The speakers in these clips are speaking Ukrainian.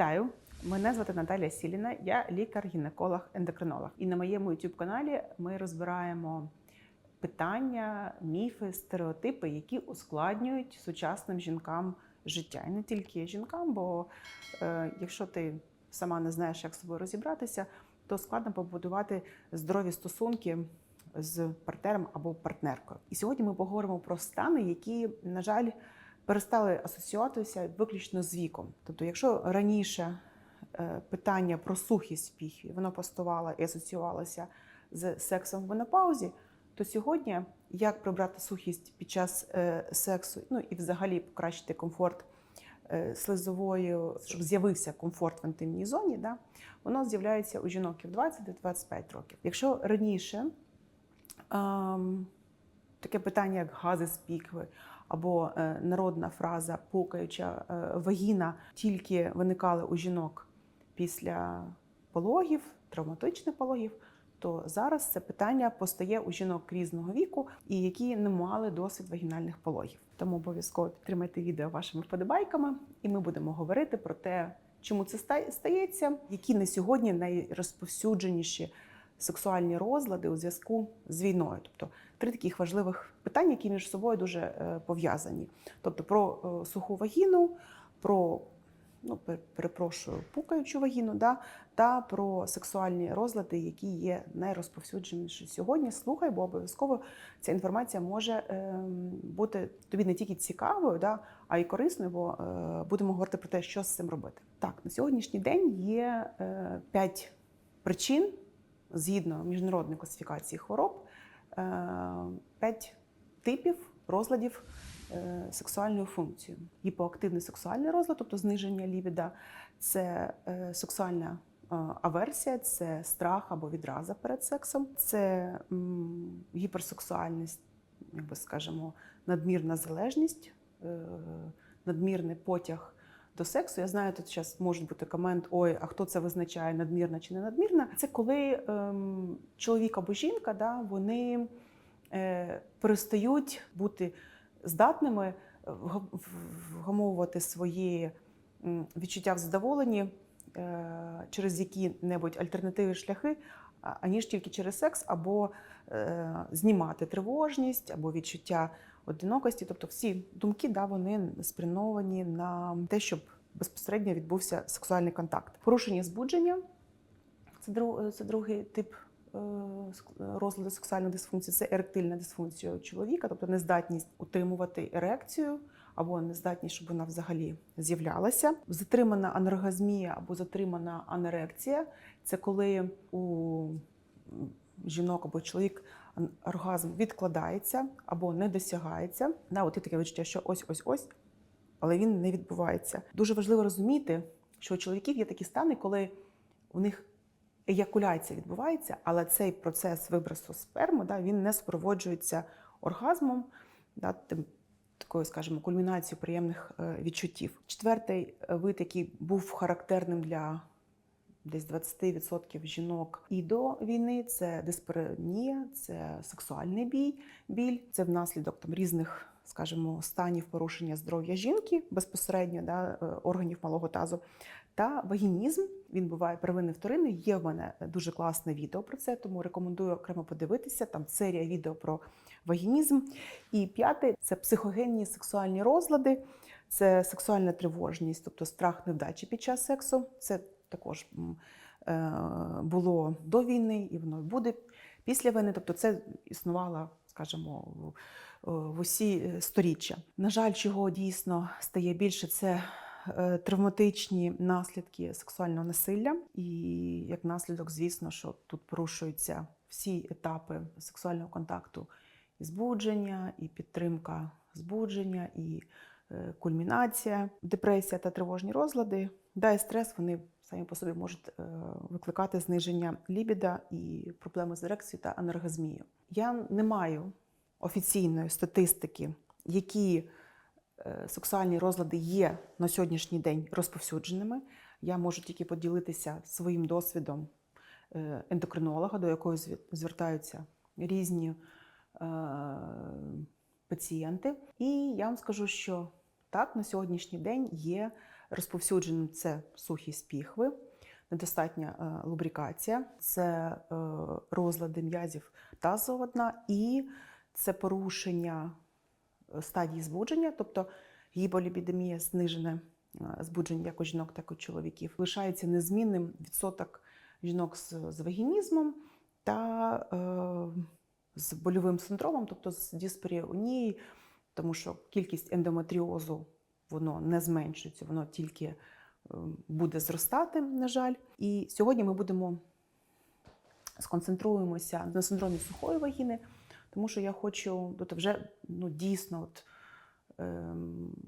Вітаю! Мене звати Наталія Сіліна, я лікар-гінеколог, ендокринолог. І на моєму youtube каналі ми розбираємо питання, міфи, стереотипи, які ускладнюють сучасним жінкам життя. І не тільки жінкам, бо е, якщо ти сама не знаєш, як з собою розібратися, то складно побудувати здорові стосунки з партнером або партнеркою. І сьогодні ми поговоримо про стани, які, на жаль, перестали асоціюватися виключно з віком. Тобто, якщо раніше е, питання про сухість піхві воно поставало і асоціювалося з сексом в менопаузі, то сьогодні як прибрати сухість під час е, сексу, ну і взагалі покращити комфорт е, слизової, щоб з'явився комфорт в інтимній зоні, да, воно з'являється у жінок в 20-25 років. Якщо раніше ем, таке питання, як гази з пікви, або е, народна фраза пукаюча е, вагіна тільки виникали у жінок після пологів, травматичних пологів, то зараз це питання постає у жінок різного віку і які не мали досвід вагінальних пологів. Тому обов'язково підтримайте відео вашими вподобайками, і ми будемо говорити про те, чому це стається, які на сьогодні найрозповсюдженіші сексуальні розлади у зв'язку з війною. Тобто три таких важливих питання, які між собою дуже е, пов'язані. Тобто про е, суху вагіну, про ну, перепрошую, пукаючу вагіну, да, та про сексуальні розлади, які є найрозповсюдженіші сьогодні. Слухай, бо обов'язково ця інформація може ем, бути тобі не тільки цікавою, да, а й корисною, бо е, будемо говорити про те, що з цим робити. Так, на сьогоднішній день є е, п'ять причин згідно міжнародної класифікації хвороб, е, п'ять типів розладів е, сексуальною функцією. Гіпоактивний сексуальний розлад, тобто зниження лібіда, це е, сексуальна аверсія, це страх або відраза перед сексом, це гіперсексуальність, як би скажемо, надмірна залежність, надмірний потяг до сексу. Я знаю, тут зараз може бути комент: ой, а хто це визначає, надмірна чи не надмірна? Це коли ем, чоловік або жінка, да, вони е, перестають бути здатними вга- вгамовувати свої відчуття в задоволенні е, через які-небудь альтернативні шляхи, аніж тільки через секс, або е, знімати тривожність, або відчуття одинокості. Тобто всі думки да, вони спрямовані на те, щоб безпосередньо відбувся сексуальний контакт. Порушення збудження це, дру- це другий тип е, розладу сексуальної дисфункції, це еректильна дисфункція у чоловіка, тобто нездатність утримувати ерекцію. Або нездатність, щоб вона взагалі з'являлася. Затримана аноргазмія або затримана анерекція це коли у жінок або чоловік оргазм відкладається або не досягається. Да, от є таке відчуття, що ось ось ось, але він не відбувається. Дуже важливо розуміти, що у чоловіків є такі стани, коли у них еякуляція відбувається, але цей процес вибросу сперми да, він не супроводжується оргазмом, да, тим, такою, скажімо, кульмінацією приємних е, відчуттів. Четвертий е, вид, який був характерним для десь 20% жінок і до війни, це диспаронія, це сексуальний бій, біль, це внаслідок там різних. Скажімо, станів порушення здоров'я жінки безпосередньо да, е, органів малого тазу, та вагінізм. Він буває первинний вторинний. Є в мене дуже класне відео про це, тому рекомендую окремо подивитися. Там серія відео про вагінізм. І п'яте це психогенні сексуальні розлади, це сексуальна тривожність, тобто страх невдачі під час сексу. Це також е, було до війни, і воно буде після війни. Тобто, це існувало, скажімо, в- в усі сторіччя. На жаль, чого дійсно стає більше, це е, травматичні наслідки сексуального насилля, і як наслідок, звісно, що тут порушуються всі етапи сексуального контакту і збудження, і підтримка збудження, і е, кульмінація, депресія та тривожні розлади. Да, і стрес вони самі по собі можуть е, викликати зниження лібіда і проблеми з ерекцією та аноргазмією. Я не маю офіційної статистики, які е, сексуальні розлади є на сьогоднішній день розповсюдженими. Я можу тільки поділитися своїм досвідом е, ендокринолога, до якого звертаються різні пацієнти. І я вам скажу, що так, на сьогоднішній день є розповсюдженим це сухість піхви, недостатня е, лубрикація, це е, розлади м'язів тазового дна і це порушення е, стадії збудження, тобто гіполіпідемія, знижене збудження як у жінок, так і у чоловіків. Лишається незмінним відсоток жінок з, вагінізмом та з больовим синдромом, тобто з дисперіонії, тому що кількість ендометріозу воно не зменшується, воно тільки е, буде зростати, на жаль. І сьогодні ми будемо сконцентруємося на синдромі сухої вагіни, тому що я хочу, от вже ну, дійсно, от, е,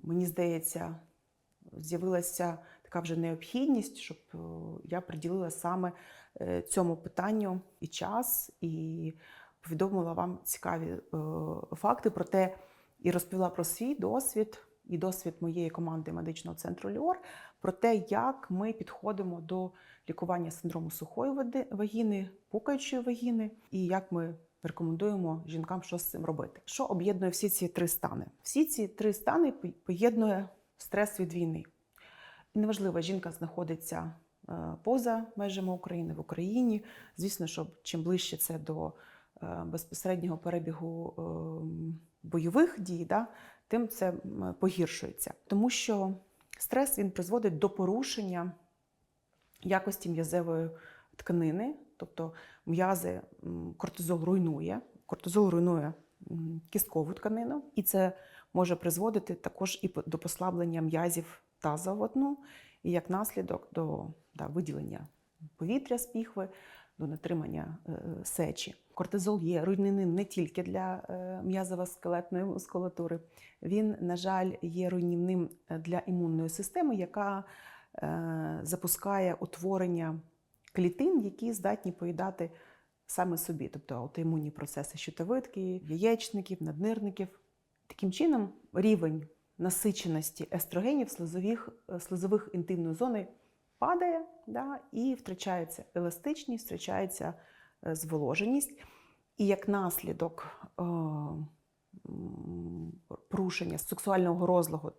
мені здається, з'явилася така вже необхідність, щоб е, я приділила саме е, цьому питанню і час, і повідомила вам цікаві е, факти про те, і розповіла про свій досвід і досвід моєї команди медичного центру Ліор про те, як ми підходимо до лікування синдрому сухої вагіни, пукаючої вагіни, і як ми рекомендуємо жінкам, що з цим робити. Що об'єднує всі ці три стани? Всі ці три стани поєднує стрес від війни. І неважливо, жінка знаходиться е, поза межами України в Україні. Звісно, що чим ближче це до е, безпосереднього перебігу ем, бойових дій, да, тим це погіршується. Тому що стрес він призводить до порушення якості м'язевої тканини, тобто м'язи кортизол руйнує. Кортизол руйнує кісткову тканину, і це може призводити також і до послаблення м'язів тазового дну, і як наслідок до да, виділення повітря з піхви, до натримання е, сечі. Кортизол є руйнівним не тільки для е, м'язово-скелетної мускулатури, він, на жаль, є руйнівним е, для імунної системи, яка е, запускає утворення клітин, які здатні поїдати саме собі, тобто аутоімунні процеси щитовидки, яєчників, наднирників. Таким чином, рівень насиченості естрогенів слизових, е, слизових інтимної зони падає да, і втрачається еластичність, втрачається е, зволоженість. І як наслідок е, порушення сексуального розлагу,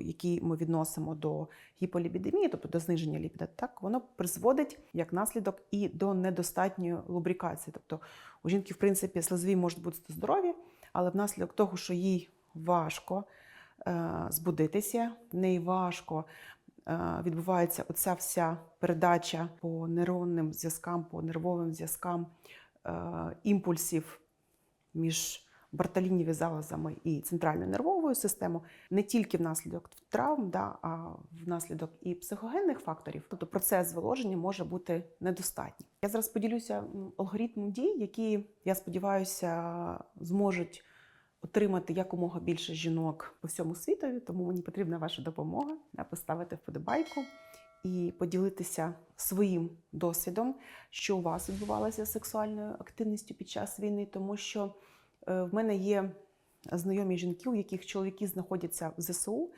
який ми відносимо до гіполіпідемії, тобто до зниження ліпіда, так воно призводить як наслідок і до недостатньої лубрикації. Тобто у жінки, в принципі, слизові можуть бути здорові, але внаслідок того, що їй важко е, збудитися, в неї важко відбувається оця вся передача по нейронним зв'язкам, по нервовим зв'язкам е, імпульсів між бартолінєві залозами і центральною нервовою системою, не тільки внаслідок травм, да, а внаслідок і психогенних факторів. Тобто процес зволоження може бути недостатній. Я зараз поділюся алгоритмом дій, які, я сподіваюся, зможуть отримати якомога більше жінок по всьому світові, тому мені потрібна ваша допомога поставити вподобайку і поділитися своїм досвідом, що у вас відбувалося з сексуальною активністю під час війни, тому що е, в мене є знайомі жінки, у яких чоловіки знаходяться в ЗСУ,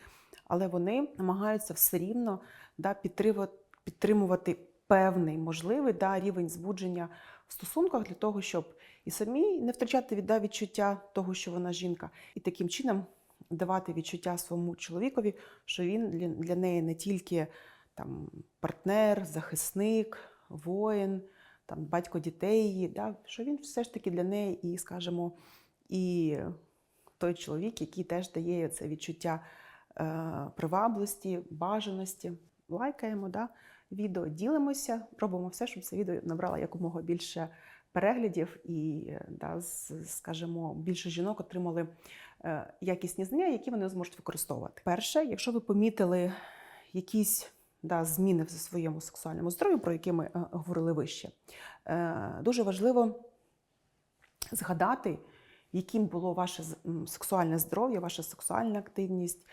але вони намагаються все рівно да, підтримувати певний можливий да, рівень збудження в стосунках для того, щоб і самі не втрачати від- да, відчуття того, що вона жінка, і таким чином давати відчуття своєму чоловікові, що він для, для неї не тільки там, партнер, захисник, воїн, там, батько дітей, її, да, що він все ж таки для неї і, скажімо, і той чоловік, який теж дає це відчуття е, приваблості, бажаності. Лайкаємо да, відео, ділимося, робимо все, щоб це відео набрало якомога більше переглядів і, да, скажімо, більше жінок отримали е, якісні знання, які вони зможуть використовувати. Перше, якщо ви помітили якісь да, зміни в своєму сексуальному здоров'ю, про які ми е, говорили вище, е, дуже важливо згадати, яким було ваше сексуальне здоров'я, ваша сексуальна активність,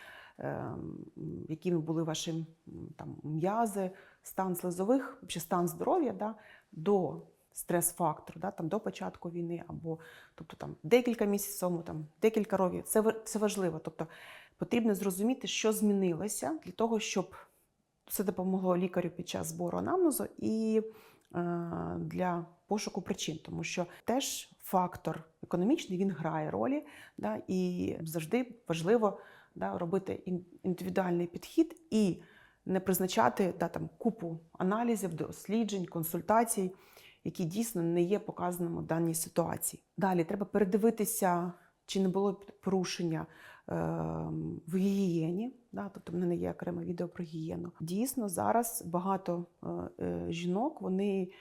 якими були ваші там, м'язи, стан слизових, чи стан здоров'я да, до стрес-фактору, да, там, до початку війни, або тобто, там, декілька місяців тому, там, декілька років. Це, це важливо. Тобто, потрібно зрозуміти, що змінилося для того, щоб це допомогло лікарю під час збору анамнезу і е, для пошуку причин, тому що теж фактор економічний він грає ролі, да, і завжди важливо да, робити індивідуальний підхід і не призначати да, там, купу аналізів, досліджень, консультацій, які дійсно не є показаними в даній ситуації. Далі треба передивитися, чи не було порушення е, в гігієні. Да, тобто в мене є окреме відео про гігієну. Дійсно, зараз багато е, е, жінок вони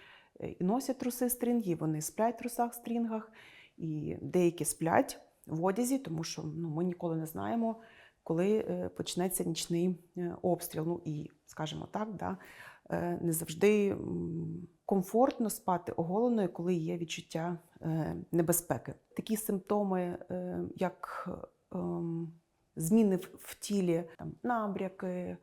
е, носять труси стрінги, вони сплять в трусах стрінгах, і деякі сплять в одязі, тому що ну, ми ніколи не знаємо, коли почнеться нічний обстріл. Ну і, скажімо так, да, не завжди комфортно спати оголеною, коли є відчуття е, небезпеки. Такі симптоми, е, як ем, зміни в, тілі, там, набряки,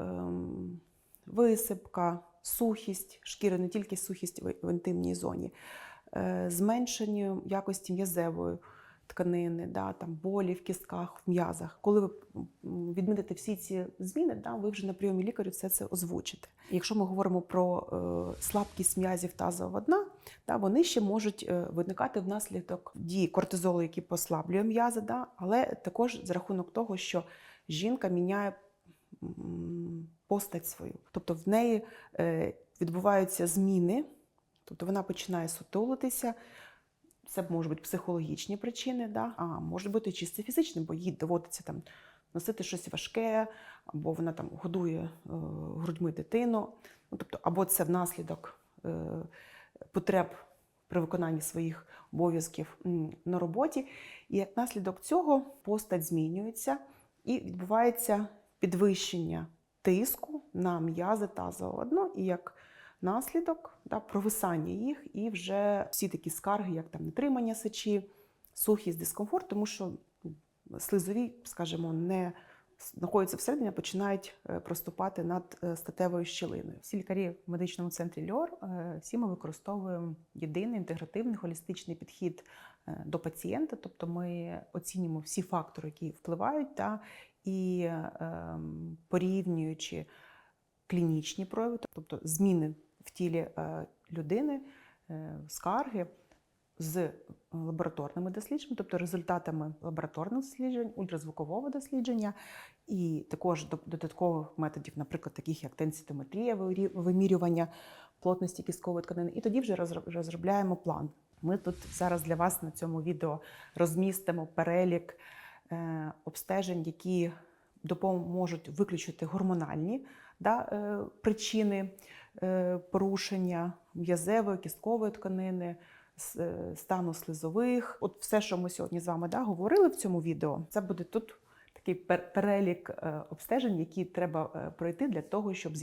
ем, висипка, сухість шкіри, не тільки сухість в, інтимній зоні, е, зменшення якості м'язевої тканини, да, там, болі в кістках, в м'язах. Коли ви відмітите всі ці зміни, да, ви вже на прийомі лікарю все це озвучите. Якщо ми говоримо про е, слабкість м'язів тазового дна, да, вони ще можуть е, виникати внаслідок дії кортизолу, який послаблює м'язи, да, але також за рахунок того, що жінка міняє постать свою. Тобто в неї е, відбуваються зміни, тобто вона починає сутулитися. Це можуть бути психологічні причини, да? а може бути чисто фізичні, бо їй доводиться там носити щось важке, або вона там годує е, грудьми дитину. Ну, тобто, або це внаслідок е, потреб при виконанні своїх обов'язків на роботі. І як наслідок цього постать змінюється і відбувається підвищення тиску на м'язи тазового дна, і як наслідок да, провисання їх, і вже всі такі скарги, як там нетримання сечі, сухість, дискомфорт, тому що ну, слизові, скажімо, не знаходяться всередині, починають е, проступати над е, статевою щілиною. Всі лікарі в медичному центрі Льор е, всі ми використовуємо єдиний інтегративний холістичний підхід до пацієнта, тобто ми оцінюємо всі фактори, які впливають, та, і ем, порівнюючи клінічні прояви, тобто зміни в тілі е, людини, е, скарги з лабораторними дослідженнями, тобто результатами лабораторних досліджень, ультразвукового дослідження, і також додаткових методів, наприклад, таких як тенситометрія, вимірювання плотності кісткової тканини. І тоді вже розробляємо план. Ми тут зараз для вас на цьому відео розмістимо перелік е, обстежень, які допоможуть виключити гормональні да, причини порушення м'язевої, кісткової тканини, е, стану слизових. От все, що ми сьогодні з вами да, говорили в цьому відео, це буде тут такий перелік е, обстежень, які треба е, пройти для того, щоб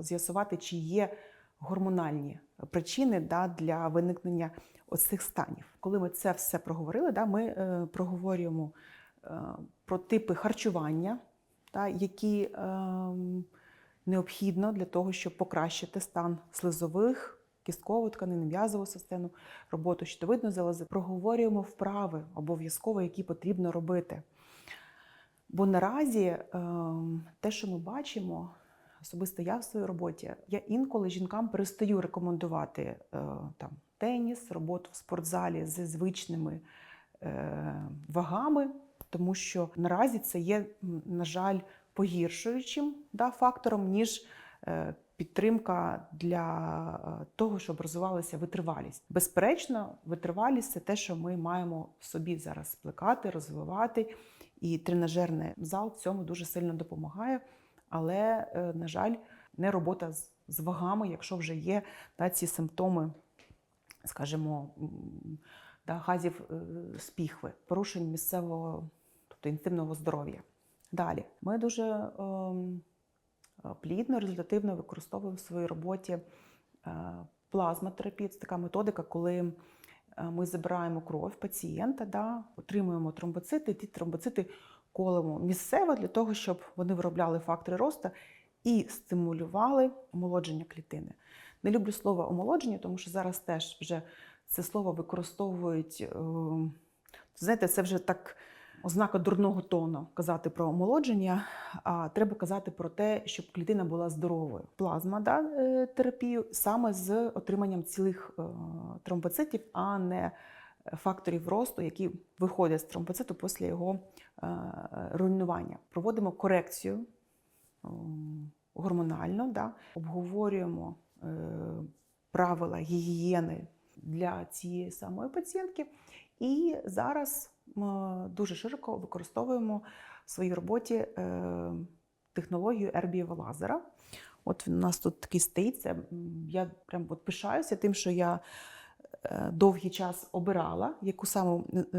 з'ясувати, чи є гормональні причини да, для виникнення оцих станів. Коли ми це все проговорили, да, ми е, проговорюємо е, про типи харчування, та, які ем, необхідно для того, щоб покращити стан слизових, кісткової тканини, м'язову систему, роботу щитовидної залози. Проговорюємо вправи обов'язково, які потрібно робити. Бо наразі ем, те, що ми бачимо, особисто я в своїй роботі, я інколи жінкам перестаю рекомендувати е, там, теніс, роботу в спортзалі зі звичними е, вагами, тому що наразі це є, на жаль, погіршуючим да, фактором, ніж е, підтримка для е, того, щоб розвивалася витривалість. Безперечно, витривалість це те, що ми маємо в собі зараз плекати, розвивати. І тренажерний зал в цьому дуже сильно допомагає. Але, е, на жаль, не робота з, вагами, якщо вже є да, ці симптоми, скажімо, да, газів з піхви, порушень місцевого, тобто інтимного здоров'я. Далі, ми дуже ем, е, плідно, результативно використовуємо в своїй роботі е, плазмотерапію. Це така методика, коли е, ми забираємо кров пацієнта, да, отримуємо тромбоцити, ті тромбоцити колемо місцево для того, щоб вони виробляли фактори росту і стимулювали омолодження клітини. Не люблю слово омолодження, тому що зараз теж вже це слово використовують. е, Знаєте, це вже так ознака дурного тону казати про омолодження, а треба казати про те, щоб клітина була здоровою. Плазма да, е, терапію саме з отриманням цілих е, тромбоцитів, а не факторів росту, які виходять з тромбоциту після його е, руйнування. Проводимо корекцію гормонально, да, обговорюємо е, правила гігієни для цієї самої пацієнтки. І зараз ми дуже широко використовуємо в своїй роботі е, технологію ербієва лазера. От у нас тут такий стоїть. Це, я прям от пишаюся тим, що я довгий час обирала, яку саме е,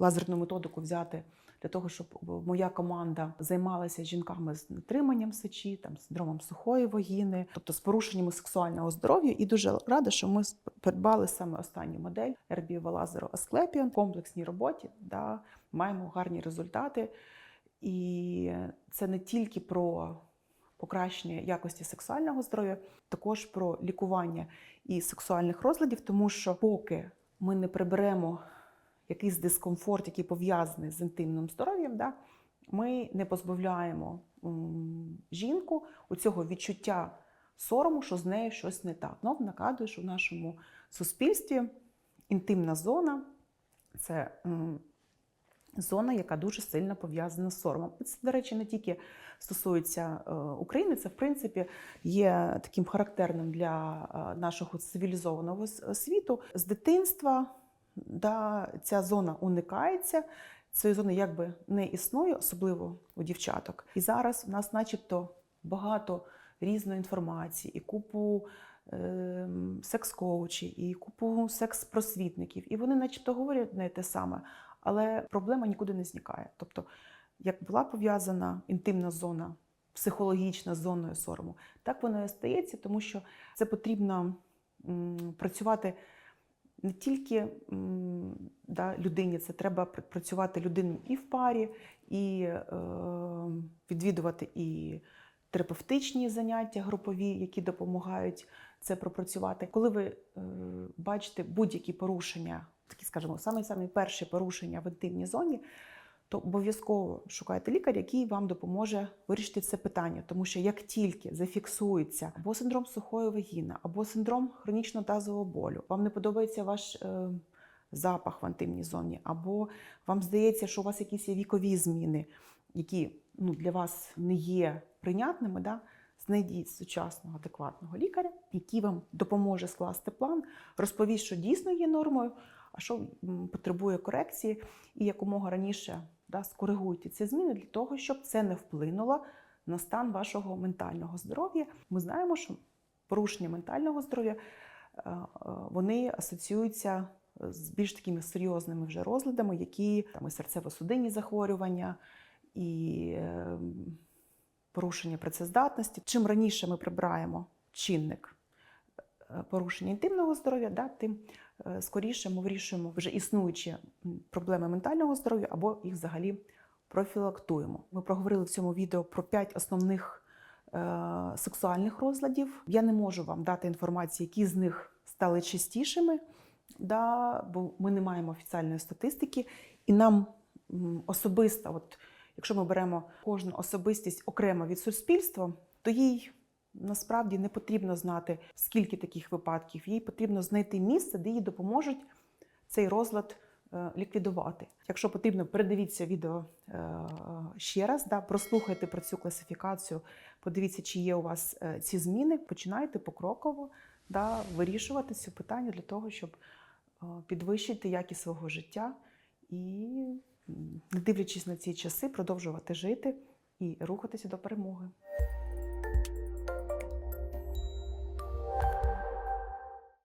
лазерну методику взяти для того, щоб моя команда займалася жінками з нетриманням сечі, там, синдромом сухої вагіни, тобто з порушеннями сексуального здоров'я. І дуже рада, що ми придбали саме останню модель ербієва лазеру Asclepion. В комплексній роботі да, маємо гарні результати. І це не тільки про покращення якості сексуального здоров'я, також про лікування і сексуальних розладів, тому що поки ми не приберемо якийсь дискомфорт, який пов'язаний з інтимним здоров'ям, да, ми не позбавляємо жінку у цього відчуття сорому, що з нею щось не так. Ну, нагадую, що в нашому суспільстві інтимна зона це зона, яка дуже сильно пов'язана з соромом. Це, до речі, не тільки стосується е, України, це в принципі є таким характерним для е, нашого цивілізованого світу. З дитинства да, ця зона уникається. Цієї зони якби не існує, особливо у дівчаток. І зараз в нас, начебто, багато різної інформації, і купу е, секс-коучів, і купу секс-просвітників. І вони, начебто, говорять не те саме, але проблема нікуди не зникає. Тобто, як була пов'язана інтимна зона, психологічна з зоною сорому, так воно і стається, тому що це потрібно працювати не тільки да, людині, це треба працювати людині і в парі, і е, відвідувати і терапевтичні заняття групові, які допомагають це пропрацювати. Коли ви е, бачите будь-які порушення, такі, скажімо, саме самі перші порушення в інтимній зоні, то обов'язково шукайте лікаря, який вам допоможе вирішити це питання. Тому що як тільки зафіксується або синдром сухої вагіни, або синдром хронічного тазового болю, вам не подобається ваш е, запах в інтимній зоні, або вам здається, що у вас якісь вікові зміни, які ну, для вас не є прийнятними, да? Знайдіть сучасного адекватного лікаря, який вам допоможе скласти план, розповість, що дійсно є нормою, а що потребує корекції, і якомога раніше да, скоригуйте ці зміни для того, щоб це не вплинуло на стан вашого ментального здоров'я. Ми знаємо, що порушення ментального здоров'я е, е, вони асоціюються з більш такими серйозними вже розладами, які там і серцево-судинні захворювання, і е, порушення працездатності. Чим раніше ми прибираємо чинник е, порушення інтимного здоров'я, да, тим е, скоріше ми вирішуємо вже існуючі проблеми ментального здоров'я або їх взагалі профілактуємо. Ми проговорили в цьому відео про п'ять основних е, сексуальних розладів. Я не можу вам дати інформацію, які з них стали частішими, да, бо ми не маємо офіціальної статистики, і нам особисто, от, якщо ми беремо кожну особистість окремо від суспільства, то їй насправді не потрібно знати, скільки таких випадків. Їй потрібно знайти місце, де їй допоможуть цей розлад е, ліквідувати. Якщо потрібно, передивіться відео е, ще раз, да, прослухайте про цю класифікацію, подивіться, чи є у вас е, ці зміни. Починайте покроково да, вирішувати це питання для того, щоб підвищити якість свого життя і, не дивлячись на ці часи, продовжувати жити і рухатися до перемоги.